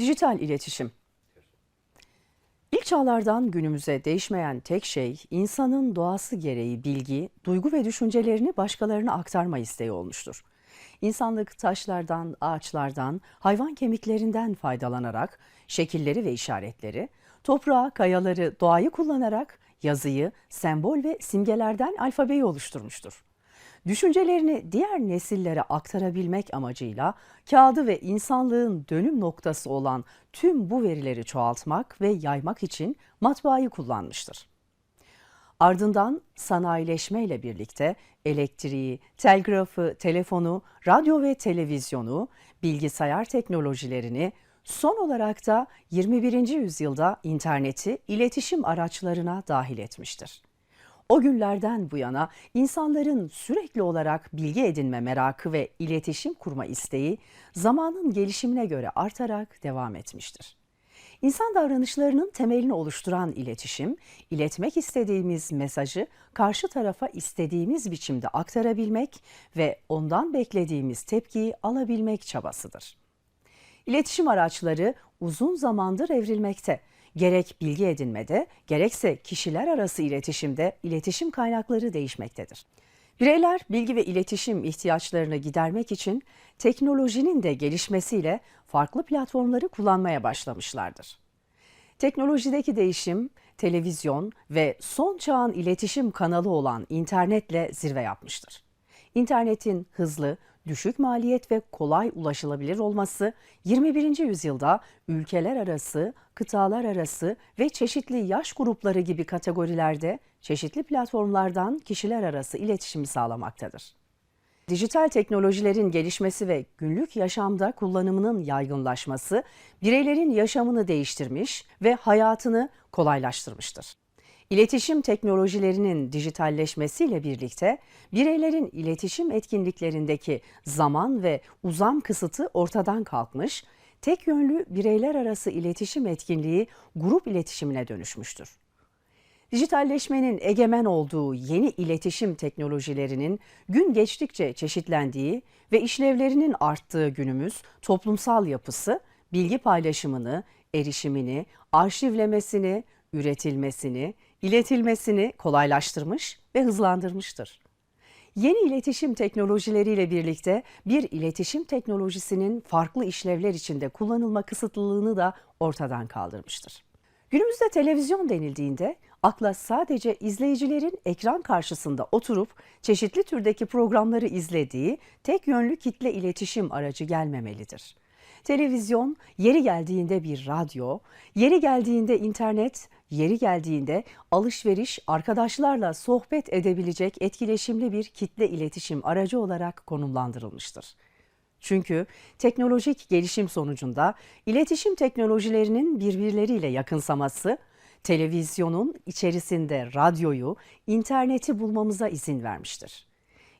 Dijital iletişim. İlk çağlardan günümüze değişmeyen tek şey insanın doğası gereği bilgi, duygu ve düşüncelerini başkalarına aktarma isteği olmuştur. İnsanlık taşlardan, ağaçlardan, hayvan kemiklerinden faydalanarak şekilleri ve işaretleri, toprağı, kayaları, doğayı kullanarak yazıyı, sembol ve simgelerden alfabeyi oluşturmuştur. Düşüncelerini diğer nesillere aktarabilmek amacıyla kağıdı ve insanlığın dönüm noktası olan tüm bu verileri çoğaltmak ve yaymak için matbaayı kullanmıştır. Ardından sanayileşme ile birlikte elektriği, telgrafı, telefonu, radyo ve televizyonu, bilgisayar teknolojilerini, son olarak da 21. yüzyılda interneti iletişim araçlarına dahil etmiştir. O günlerden bu yana insanların sürekli olarak bilgi edinme merakı ve iletişim kurma isteği zamanın gelişimine göre artarak devam etmiştir. İnsan davranışlarının temelini oluşturan iletişim, iletmek istediğimiz mesajı karşı tarafa istediğimiz biçimde aktarabilmek ve ondan beklediğimiz tepkiyi alabilmek çabasıdır. İletişim araçları uzun zamandır evrilmekte. Gerek bilgi edinmede, gerekse kişiler arası iletişimde iletişim kaynakları değişmektedir. Bireyler bilgi ve iletişim ihtiyaçlarını gidermek için teknolojinin de gelişmesiyle farklı platformları kullanmaya başlamışlardır. Teknolojideki değişim, televizyon ve son çağın iletişim kanalı olan internetle zirve yapmıştır. İnternetin hızlı, düşük maliyet ve kolay ulaşılabilir olması 21. yüzyılda ülkeler arası, kıtalar arası ve çeşitli yaş grupları gibi kategorilerde çeşitli platformlardan kişiler arası iletişimi sağlamaktadır. Dijital teknolojilerin gelişmesi ve günlük yaşamda kullanımının yaygınlaşması bireylerin yaşamını değiştirmiş ve hayatını kolaylaştırmıştır. İletişim teknolojilerinin dijitalleşmesiyle birlikte bireylerin iletişim etkinliklerindeki zaman ve uzam kısıtı ortadan kalkmış, tek yönlü bireyler arası iletişim etkinliği grup iletişimine dönüşmüştür. Dijitalleşmenin egemen olduğu yeni iletişim teknolojilerinin gün geçtikçe çeşitlendiği ve işlevlerinin arttığı günümüz toplumsal yapısı bilgi paylaşımını, erişimini, arşivlemesini, üretilmesini, iletilmesini kolaylaştırmış ve hızlandırmıştır. Yeni iletişim teknolojileriyle birlikte bir iletişim teknolojisinin farklı işlevler içinde kullanılma kısıtlılığını da ortadan kaldırmıştır. Günümüzde televizyon denildiğinde akla sadece izleyicilerin ekran karşısında oturup çeşitli türdeki programları izlediği tek yönlü kitle iletişim aracı gelmemelidir. Televizyon yeri geldiğinde bir radyo, yeri geldiğinde internet, yeri geldiğinde alışveriş, arkadaşlarla sohbet edebilecek etkileşimli bir kitle iletişim aracı olarak konumlandırılmıştır. Çünkü teknolojik gelişim sonucunda iletişim teknolojilerinin birbirleriyle yakınsaması, televizyonun içerisinde radyoyu, interneti bulmamıza izin vermiştir.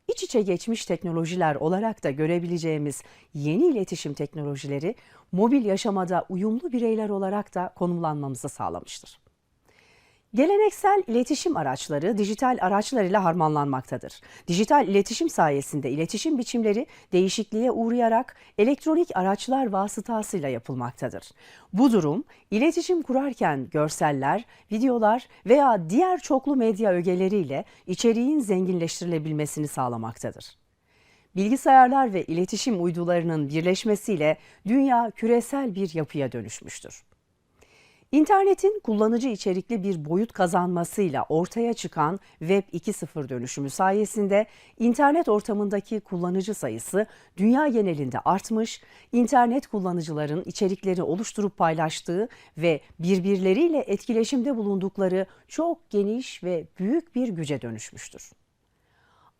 İç içe geçmiş teknolojiler olarak da görebileceğimiz yeni iletişim teknolojileri mobil yaşamada uyumlu bireyler olarak da konumlanmamızı sağlamıştır. Geleneksel iletişim araçları dijital araçlar ile harmanlanmaktadır. Dijital iletişim sayesinde iletişim biçimleri değişikliğe uğrayarak elektronik araçlar vasıtasıyla yapılmaktadır. Bu durum iletişim kurarken görseller, videolar veya diğer çoklu medya ögeleriyle içeriğin zenginleştirilebilmesini sağlamaktadır. Bilgisayarlar ve iletişim uydularının birleşmesiyle dünya küresel bir yapıya dönüşmüştür. İnternetin kullanıcı içerikli bir boyut kazanmasıyla ortaya çıkan Web 2.0 dönüşümü sayesinde internet ortamındaki kullanıcı sayısı dünya genelinde artmış, internet kullanıcıların içerikleri oluşturup paylaştığı ve birbirleriyle etkileşimde bulundukları çok geniş ve büyük bir güce dönüşmüştür.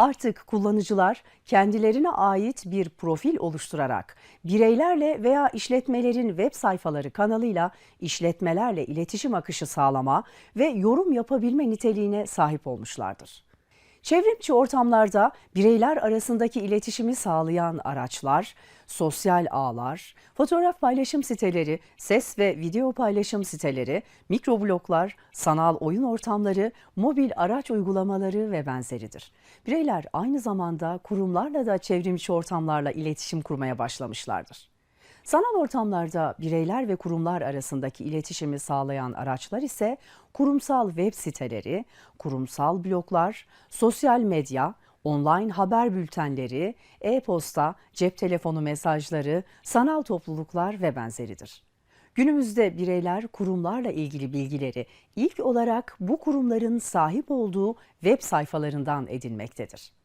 Artık kullanıcılar kendilerine ait bir profil oluşturarak bireylerle veya işletmelerin web sayfaları kanalıyla işletmelerle iletişim akışı sağlama ve yorum yapabilme niteliğine sahip olmuşlardır. Çevrimçi ortamlarda bireyler arasındaki iletişimi sağlayan araçlar, sosyal ağlar, fotoğraf paylaşım siteleri, ses ve video paylaşım siteleri, mikrobloglar, sanal oyun ortamları, mobil araç uygulamaları ve benzeridir. Bireyler aynı zamanda kurumlarla da çevrimçi ortamlarla iletişim kurmaya başlamışlardır. Sanal ortamlarda bireyler ve kurumlar arasındaki iletişimi sağlayan araçlar ise kurumsal web siteleri, kurumsal bloglar, sosyal medya, online haber bültenleri, e-posta, cep telefonu mesajları, sanal topluluklar ve benzeridir. Günümüzde bireyler kurumlarla ilgili bilgileri ilk olarak bu kurumların sahip olduğu web sayfalarından edinmektedir.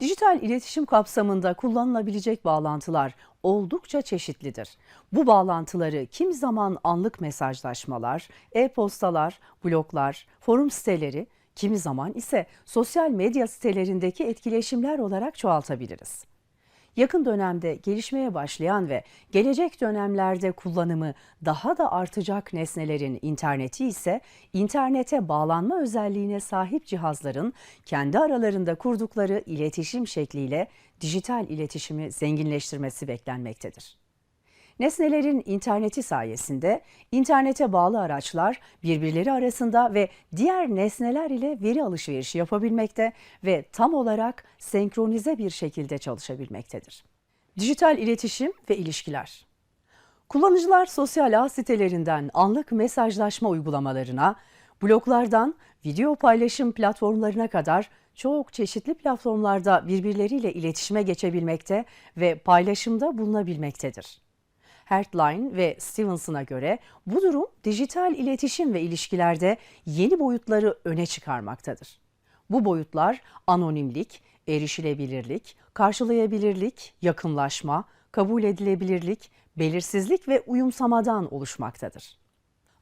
Dijital iletişim kapsamında kullanılabilecek bağlantılar oldukça çeşitlidir. Bu bağlantıları kim zaman anlık mesajlaşmalar, e-postalar, bloglar, forum siteleri, kimi zaman ise sosyal medya sitelerindeki etkileşimler olarak çoğaltabiliriz. Yakın dönemde gelişmeye başlayan ve gelecek dönemlerde kullanımı daha da artacak nesnelerin interneti ise internete bağlanma özelliğine sahip cihazların kendi aralarında kurdukları iletişim şekliyle dijital iletişimi zenginleştirmesi beklenmektedir. Nesnelerin interneti sayesinde internete bağlı araçlar birbirleri arasında ve diğer nesneler ile veri alışverişi yapabilmekte ve tam olarak senkronize bir şekilde çalışabilmektedir. Dijital iletişim ve ilişkiler Kullanıcılar sosyal ağ sitelerinden anlık mesajlaşma uygulamalarına, bloglardan video paylaşım platformlarına kadar çok çeşitli platformlarda birbirleriyle iletişime geçebilmekte ve paylaşımda bulunabilmektedir. Hertline ve Stevenson'a göre bu durum dijital iletişim ve ilişkilerde yeni boyutları öne çıkarmaktadır. Bu boyutlar anonimlik, erişilebilirlik, karşılayabilirlik, yakınlaşma, kabul edilebilirlik, belirsizlik ve uyumsamadan oluşmaktadır.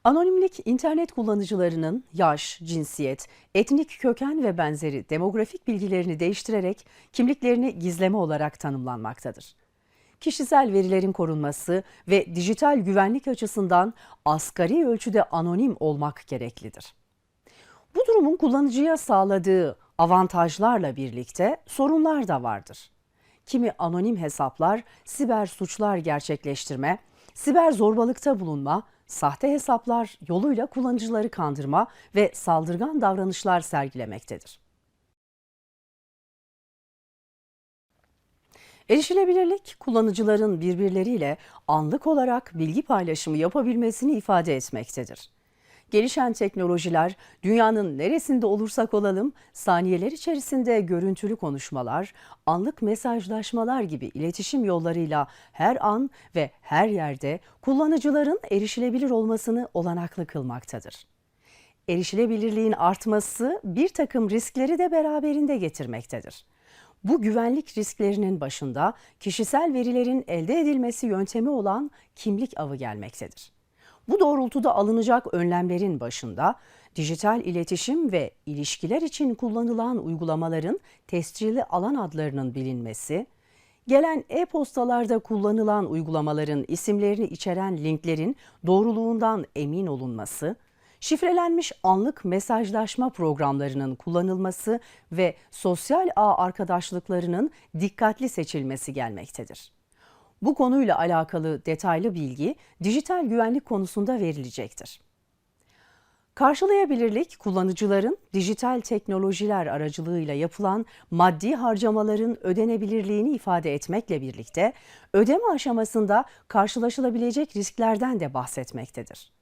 Anonimlik, internet kullanıcılarının yaş, cinsiyet, etnik köken ve benzeri demografik bilgilerini değiştirerek kimliklerini gizleme olarak tanımlanmaktadır kişisel verilerin korunması ve dijital güvenlik açısından asgari ölçüde anonim olmak gereklidir. Bu durumun kullanıcıya sağladığı avantajlarla birlikte sorunlar da vardır. Kimi anonim hesaplar siber suçlar gerçekleştirme, siber zorbalıkta bulunma, sahte hesaplar yoluyla kullanıcıları kandırma ve saldırgan davranışlar sergilemektedir. Erişilebilirlik, kullanıcıların birbirleriyle anlık olarak bilgi paylaşımı yapabilmesini ifade etmektedir. Gelişen teknolojiler dünyanın neresinde olursak olalım saniyeler içerisinde görüntülü konuşmalar, anlık mesajlaşmalar gibi iletişim yollarıyla her an ve her yerde kullanıcıların erişilebilir olmasını olanaklı kılmaktadır. Erişilebilirliğin artması bir takım riskleri de beraberinde getirmektedir. Bu güvenlik risklerinin başında kişisel verilerin elde edilmesi yöntemi olan kimlik avı gelmektedir. Bu doğrultuda alınacak önlemlerin başında dijital iletişim ve ilişkiler için kullanılan uygulamaların tescilli alan adlarının bilinmesi, gelen e-postalarda kullanılan uygulamaların isimlerini içeren linklerin doğruluğundan emin olunması, şifrelenmiş anlık mesajlaşma programlarının kullanılması ve sosyal ağ arkadaşlıklarının dikkatli seçilmesi gelmektedir. Bu konuyla alakalı detaylı bilgi dijital güvenlik konusunda verilecektir. Karşılayabilirlik, kullanıcıların dijital teknolojiler aracılığıyla yapılan maddi harcamaların ödenebilirliğini ifade etmekle birlikte ödeme aşamasında karşılaşılabilecek risklerden de bahsetmektedir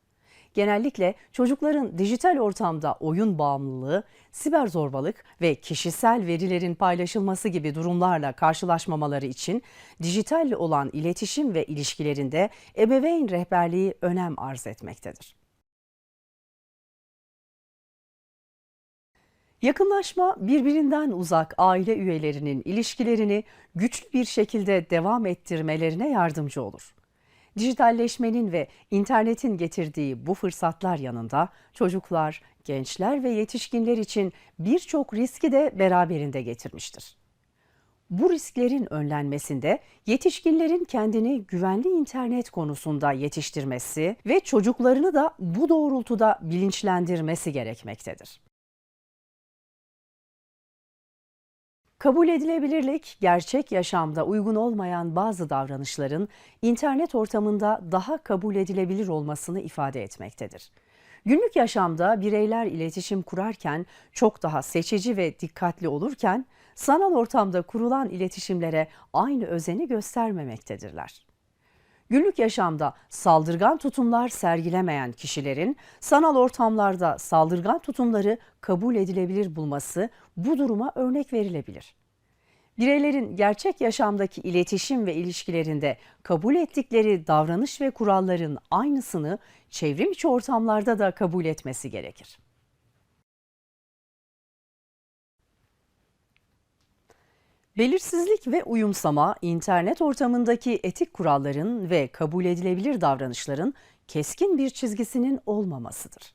genellikle çocukların dijital ortamda oyun bağımlılığı, siber zorbalık ve kişisel verilerin paylaşılması gibi durumlarla karşılaşmamaları için dijital olan iletişim ve ilişkilerinde ebeveyn rehberliği önem arz etmektedir. Yakınlaşma birbirinden uzak aile üyelerinin ilişkilerini güçlü bir şekilde devam ettirmelerine yardımcı olur. Dijitalleşmenin ve internetin getirdiği bu fırsatlar yanında çocuklar, gençler ve yetişkinler için birçok riski de beraberinde getirmiştir. Bu risklerin önlenmesinde yetişkinlerin kendini güvenli internet konusunda yetiştirmesi ve çocuklarını da bu doğrultuda bilinçlendirmesi gerekmektedir. Kabul edilebilirlik, gerçek yaşamda uygun olmayan bazı davranışların internet ortamında daha kabul edilebilir olmasını ifade etmektedir. Günlük yaşamda bireyler iletişim kurarken çok daha seçici ve dikkatli olurken sanal ortamda kurulan iletişimlere aynı özeni göstermemektedirler. Günlük yaşamda saldırgan tutumlar sergilemeyen kişilerin sanal ortamlarda saldırgan tutumları kabul edilebilir bulması bu duruma örnek verilebilir. Bireylerin gerçek yaşamdaki iletişim ve ilişkilerinde kabul ettikleri davranış ve kuralların aynısını çevrim içi ortamlarda da kabul etmesi gerekir. Belirsizlik ve uyumsama, internet ortamındaki etik kuralların ve kabul edilebilir davranışların keskin bir çizgisinin olmamasıdır.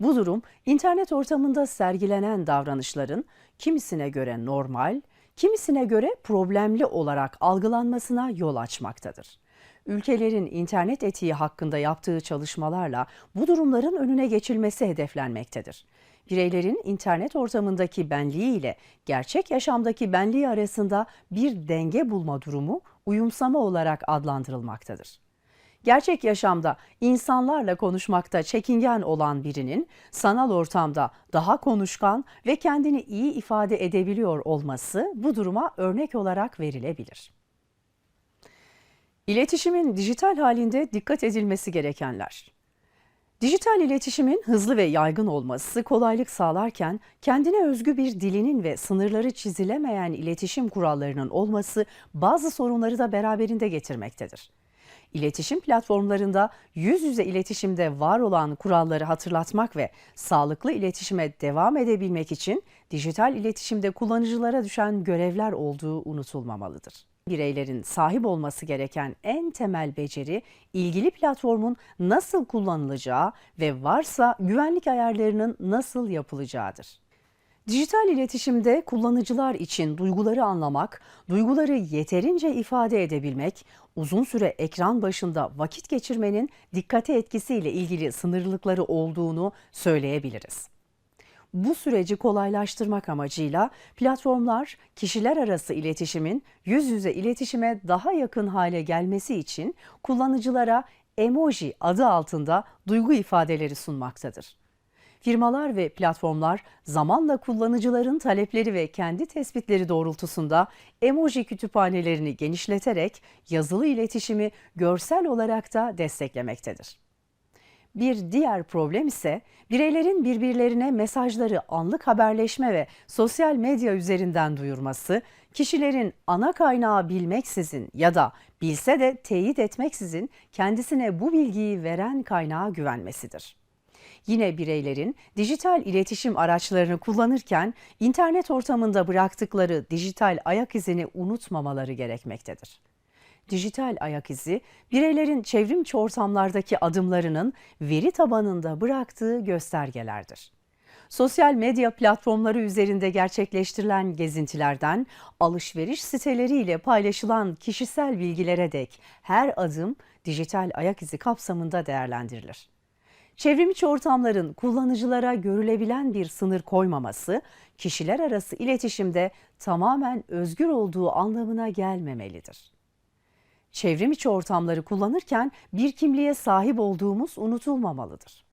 Bu durum, internet ortamında sergilenen davranışların kimisine göre normal, kimisine göre problemli olarak algılanmasına yol açmaktadır. Ülkelerin internet etiği hakkında yaptığı çalışmalarla bu durumların önüne geçilmesi hedeflenmektedir. Bireylerin internet ortamındaki benliği ile gerçek yaşamdaki benliği arasında bir denge bulma durumu uyumsama olarak adlandırılmaktadır. Gerçek yaşamda insanlarla konuşmakta çekingen olan birinin sanal ortamda daha konuşkan ve kendini iyi ifade edebiliyor olması bu duruma örnek olarak verilebilir. İletişimin dijital halinde dikkat edilmesi gerekenler. Dijital iletişimin hızlı ve yaygın olması kolaylık sağlarken kendine özgü bir dilinin ve sınırları çizilemeyen iletişim kurallarının olması bazı sorunları da beraberinde getirmektedir. İletişim platformlarında yüz yüze iletişimde var olan kuralları hatırlatmak ve sağlıklı iletişime devam edebilmek için dijital iletişimde kullanıcılara düşen görevler olduğu unutulmamalıdır bireylerin sahip olması gereken en temel beceri ilgili platformun nasıl kullanılacağı ve varsa güvenlik ayarlarının nasıl yapılacağıdır. Dijital iletişimde kullanıcılar için duyguları anlamak, duyguları yeterince ifade edebilmek, uzun süre ekran başında vakit geçirmenin dikkate etkisiyle ilgili sınırlılıkları olduğunu söyleyebiliriz. Bu süreci kolaylaştırmak amacıyla platformlar kişiler arası iletişimin yüz yüze iletişime daha yakın hale gelmesi için kullanıcılara emoji adı altında duygu ifadeleri sunmaktadır. Firmalar ve platformlar zamanla kullanıcıların talepleri ve kendi tespitleri doğrultusunda emoji kütüphanelerini genişleterek yazılı iletişimi görsel olarak da desteklemektedir. Bir diğer problem ise bireylerin birbirlerine mesajları anlık haberleşme ve sosyal medya üzerinden duyurması, kişilerin ana kaynağı bilmeksizin ya da bilse de teyit etmeksizin kendisine bu bilgiyi veren kaynağa güvenmesidir. Yine bireylerin dijital iletişim araçlarını kullanırken internet ortamında bıraktıkları dijital ayak izini unutmamaları gerekmektedir dijital ayak izi, bireylerin çevrimçi ortamlardaki adımlarının veri tabanında bıraktığı göstergelerdir. Sosyal medya platformları üzerinde gerçekleştirilen gezintilerden alışveriş siteleriyle paylaşılan kişisel bilgilere dek her adım dijital ayak izi kapsamında değerlendirilir. Çevrimiçi ortamların kullanıcılara görülebilen bir sınır koymaması, kişiler arası iletişimde tamamen özgür olduğu anlamına gelmemelidir çevrim içi ortamları kullanırken bir kimliğe sahip olduğumuz unutulmamalıdır.